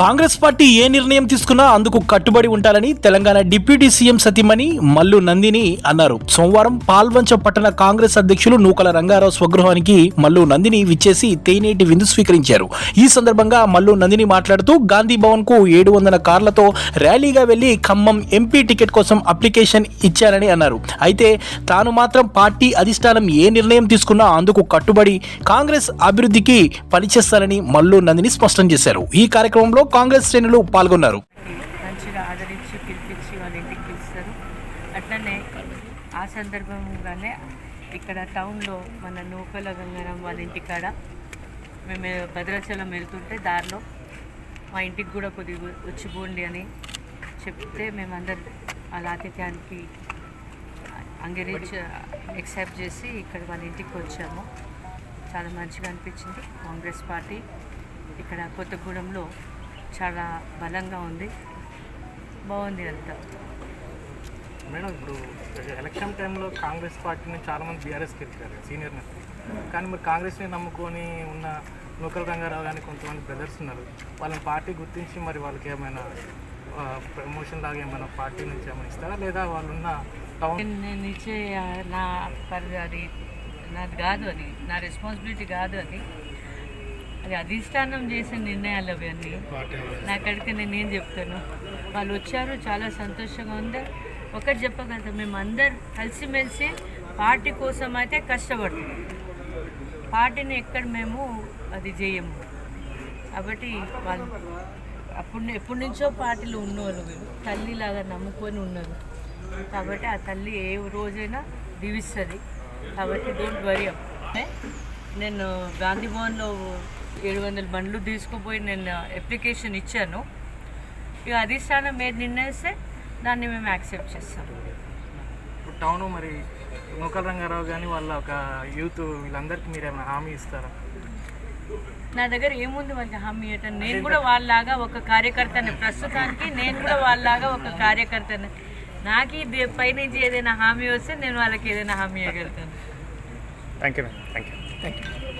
Congress party ఏ నిర్ణయం తీసుకున్నా అందుకు కట్టుబడి ఉంటారని తెలంగాణ డిప్యూటీ సీఎం సతీమణి మల్లు నందిని అన్నారు. సోమవారం పాల్వంచ పట్టణ కాంగ్రెస్ అధ్యక్షులు నూకల రంగారావు స్వగృహానికి మల్లు నందిని విచ్చేసి తేనేటి విందు స్వీకరించారు. ఈ సందర్భంగా మల్లు నందిని మాట్లాడుతూ గాంధీ భవన్కు ఏడు వందల కార్లతో ర్యాలీగా వెళ్ళి ఖమ్మం ఎంపీ టికెట్ కోసం అప్లికేషన్ ఇచ్చారని అన్నారు. అయితే తాను మాత్రం పార్టీ అధిష్టానం ఏ నిర్ణయం తీసుకున్నా అందుకు కట్టుబడి కాంగ్రెస్ అభివృద్ధికి పనిచేస్తారని మల్లు నందిని స్పష్టం చేశారు. ఈ కార్యక్రమంలో కాంగ్రెస్ శ్రేణులు పాల్గొన్నారు. మంచిగా ఆదరించి పిలిపించి వాళ్ళ ఇంటికి పిలుస్తారు. అట్లనే ఆ సందర్భంగానే ఇక్కడ టౌన్లో మన నూకల గంగారం వాళ్ళ ఇంటికాడ మేము భద్రాచలం వెళ్తుంటే దారిలో మా ఇంటికి కూడా కొద్దిగా వచ్చి పోండి అని చెప్తే మేమందరం వాళ్ళ ఆతిథ్యానికి అంగీకరించి ఎక్సెప్ట్ చేసి ఇక్కడ వాళ్ళ ఇంటికి వచ్చాము. చాలా మంచిగా అనిపించింది. కాంగ్రెస్ పార్టీ ఇక్కడ కొత్తగూడెంలో చాలా బలంగా ఉంది. బాగుంది అంతా. మేడం ఇప్పుడు ఎలక్షన్ టైంలో కాంగ్రెస్ పార్టీని చాలామంది బీఆర్ఎస్కి వెళ్ళారు సీనియర్ నేతలు కానీ మరి కాంగ్రెస్ని నమ్ముకొని ఉన్న నూకల్ రంగారావు కానీ కొంతమంది బ్రదర్స్ ఉన్నారు. వాళ్ళని పార్టీ గుర్తించి మరి వాళ్ళకి ఏమైనా ప్రమోషన్ లాగా ఏమైనా పార్టీ నుంచి ఏమైనా ఇస్తారా? లేదా వాళ్ళున్న టౌన్ నేను ఇచ్చే నా పరి అది నాది కాదు అది. నా రెస్పాన్సిబిలిటీ కాదు అది. అది అధిష్టానం చేసే నిర్ణయాలు అవన్నీ నాకడితే నేనేం నేను ఏం చెప్తాను? వాళ్ళు వచ్చారు చాలా సంతోషంగా ఉంది. ఒకటి చెప్పగలుగుతాం మేము అందరు కలిసిమెలిసి పార్టీ కోసం అయితే కష్టపడుతున్నాం. పార్టీని ఎక్కడ మేము అది చేయము కాబట్టి వాళ్ళు అప్పుడు ఎప్పటి నుంచో పార్టీలో ఉన్నవాళ్ళు వీళ్ళు. తల్లిలాగా నమ్ముకొని ఉన్నారు కాబట్టి ఆ తల్లి ఏ రోజైనా దీవిస్తుంది. కాబట్టి డోంట్ వరీ నేను గాంధీ భవన్లో ఏడు వందల బండ్లు తీసుకుపోయి నేను అప్లికేషన్ ఇచ్చాను. ఇక అధిష్టానం ఏది నిర్ణయిస్తే దాన్ని మేము యాక్సెప్ట్ చేస్తాం. ఇప్పుడు టౌన్ మరి నూకల్ రంగారావు కానీ వాళ్ళ ఒక యూత్ వీళ్ళందరికీ మీరు ఏమైనా హామీ ఇస్తారా? నా దగ్గర ఏముంది వాళ్ళకి హామీ ఇవ్వటం నేను కూడా వాళ్ళలాగా ఒక కార్యకర్తని ప్రస్తుతానికి నేను కూడా వాళ్ళలాగా ఒక కార్యకర్తని. నాకు ఈ పైనుంచి ఏదైనా హామీ వస్తే నేను వాళ్ళకి ఏదైనా హామీ ఇవ్వగలుగుతాను. Thank you madam thank you thank you